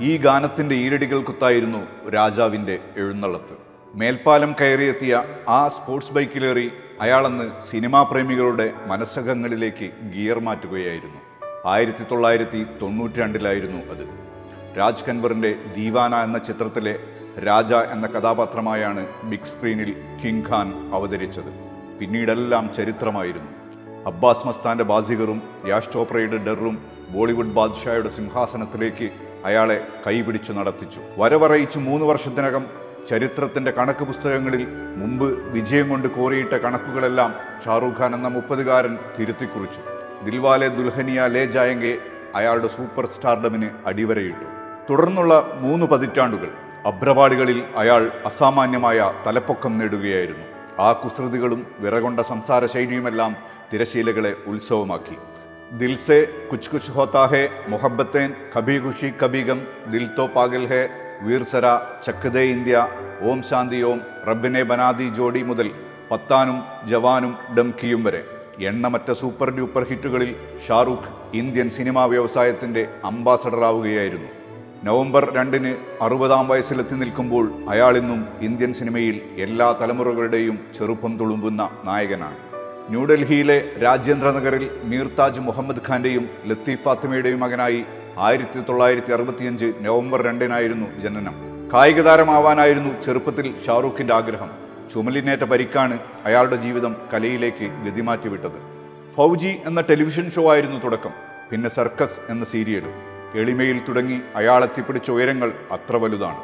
ഈ ഗാനത്തിന്റെ ഈരടികൾ കുത്തായിരുന്നു രാജാവിന്റെ എഴുന്നള്ളത്ത്. മേൽപ്പാലം കയറിയെത്തിയ ആ സ്പോർട്സ് ബൈക്കിലേറി അയാളന്ന് സിനിമാ പ്രേമികളുടെ മനസ്സകങ്ങളിലേക്ക് ഗിയർ മാറ്റുകയായിരുന്നു. ആയിരത്തി തൊള്ളായിരത്തി തൊണ്ണൂറ്റി രണ്ടിലായിരുന്നു അത്. രാജ് കൻവറിന്റെ ദീവാന എന്ന ചിത്രത്തിലെ രാജ എന്ന കഥാപാത്രമായാണ് ബിഗ് സ്ക്രീനിൽ കിങ് ഖാൻ അവതരിച്ചത്. പിന്നീടെല്ലാം ചരിത്രമായിരുന്നു. അബ്ബാസ് മസ്താന്റെ ബാസികറും യാഷ് ചോപ്രയുടെ ഡെറും ബോളിവുഡ് ബാദ്ഷായുടെ സിംഹാസനത്തിലേക്ക് അയാളെ കൈപിടിച്ചു നടത്തിച്ചു. വരവറയിച്ച് മൂന്ന് വർഷത്തിനകം ചരിത്രത്തിന്റെ കണക്ക് പുസ്തകങ്ങളിൽ മുമ്പ് വിജയം കൊണ്ട് കോറിയിട്ട കണക്കുകളെല്ലാം ഷാറൂഖ് ഖാൻ എന്ന മുപ്പതുകാരൻ തിരുത്തിക്കുറിച്ചു. ദിൽവാലെ ദുൽഹനിയ ലേ ജായങ്കെ അയാളുടെ സൂപ്പർ സ്റ്റാർഡമിന് അടിവരയിട്ടു. തുടർന്നുള്ള മൂന്ന് പതിറ്റാണ്ടുകൾ അഭ്രപാളികളിൽ അയാൾ അസാമാന്യമായ തലപ്പൊക്കം നേടുകയായിരുന്നു. ആ കുസൃതികളും വിറകൊണ്ട സംസാര ശൈലിയുമെല്ലാം തിരശീലകളെ ഉത്സവമാക്കി. ദിൽസെ കുച്ച് കുച്ച് ഹോത്താ ഹെ മൊഹബത്തേൻ കഭി ഖുഷി കബീഗം ദിൽ തോ പാഗൽ ഹെ വീർസര ചക്കദേ ഇന്ത്യ ഓം ശാന്തി ഓം റബ്ബിനെ ബനാദി ജോഡി മുതൽ പത്താനും ജവാനും ഡംകിയും വരെ. എണ്ണമറ്റ സൂപ്പർ ഡ്യൂപ്പർ ഹിറ്റുകളിൽ ഷാറൂഖ് ഇന്ത്യൻ സിനിമാ വ്യവസായത്തിന്റെ അംബാസഡറാവുകയായിരുന്നു. നവംബർ രണ്ടിന് അറുപതാം വയസ്സിലെത്തി നിൽക്കുമ്പോൾ അയാളിന്നും ഇന്ത്യൻ സിനിമയിൽ എല്ലാ തലമുറകളുടെയും ചെറുപ്പം തുളുമ്പുന്ന നായകനാണ്. ന്യൂഡൽഹിയിലെ രാജ്യാന്ദ്ര നഗറിൽ മീർ താജ് മുഹമ്മദ് ഖാന്റെയും ലത്തീഫ് ഫാത്തിമയുടെയും മകനായി ആയിരത്തി തൊള്ളായിരത്തി അറുപത്തിയഞ്ച് നവംബർ രണ്ടിനായിരുന്നു ജനനം. കായിക താരമാവാനായിരുന്നു ചെറുപ്പത്തിൽ ഷാറൂഖിന്റെ ആഗ്രഹം. ചുമലിനേറ്റ പരിക്കാണ് അയാളുടെ ജീവിതം കലയിലേക്ക് ഗതിമാറ്റിവിട്ടത്. ഫൗജി എന്ന ടെലിവിഷൻ ഷോ ആയിരുന്നു തുടക്കം. പിന്നെ സർക്കസ് എന്ന സീരിയലും. എളിമയിൽ തുടങ്ങി അയാൾ എത്തിപ്പിടിച്ച ഉയരങ്ങൾ അത്ര വലുതാണ്.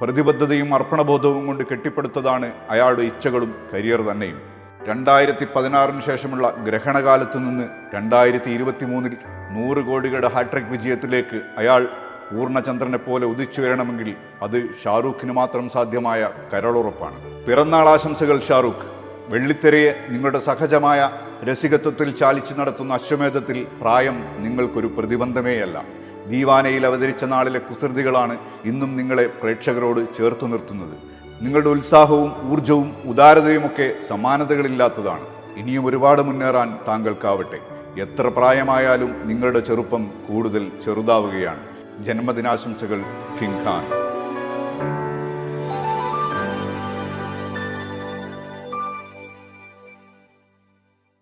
പ്രതിബദ്ധതയും അർപ്പണബോധവും കൊണ്ട് കെട്ടിപ്പടുത്തതാണ് അയാളുടെ ഇച്ഛകളും കരിയർ തന്നെയും. രണ്ടായിരത്തി പതിനാറിന് ശേഷമുള്ള ഗ്രഹണകാലത്തു നിന്ന് രണ്ടായിരത്തി ഇരുപത്തി മൂന്നിൽ നൂറ് കോടികളുടെ ഹാട്രിക് വിജയത്തിലേക്ക് അയാൾ പൂർണചന്ദ്രനെ പോലെ ഉദിച്ചുയരണമെങ്കിൽ അത് ഷാറൂഖിന് മാത്രം സാധ്യമായ കരളുറപ്പാണ്. പിറന്നാൾ ആശംസകൾ ഷാറൂഖ്. വെള്ളിത്തെരയെ നിങ്ങളുടെ സഹജമായ രസികത്വത്തിൽ ചാലിച്ചു നടത്തുന്ന അശ്വമേധത്തിൽ പ്രായം നിങ്ങൾക്കൊരു പ്രതിബന്ധമേയല്ല. ദീവാനയിൽ അവതരിച്ച നാളിലെ കുസൃതികളാണ് ഇന്നും നിങ്ങളെ പ്രേക്ഷകരോട് ചേർത്തു നിർത്തുന്നത്. നിങ്ങളുടെ ഉത്സാഹവും ഊർജവും ഉദാരതയുമൊക്കെ സമാനതകളില്ലാത്തതാണ്. ഇനിയും ഒരുപാട് മുന്നേറാൻ താങ്കൾക്കാവട്ടെ. എത്ര പ്രായമായാലും നിങ്ങളുടെ ചെറുപ്പം കൂടുതൽ ചെറുതാവുകയാണ്. ജന്മദിനാശംസകൾ കിങ് ഖാൻ.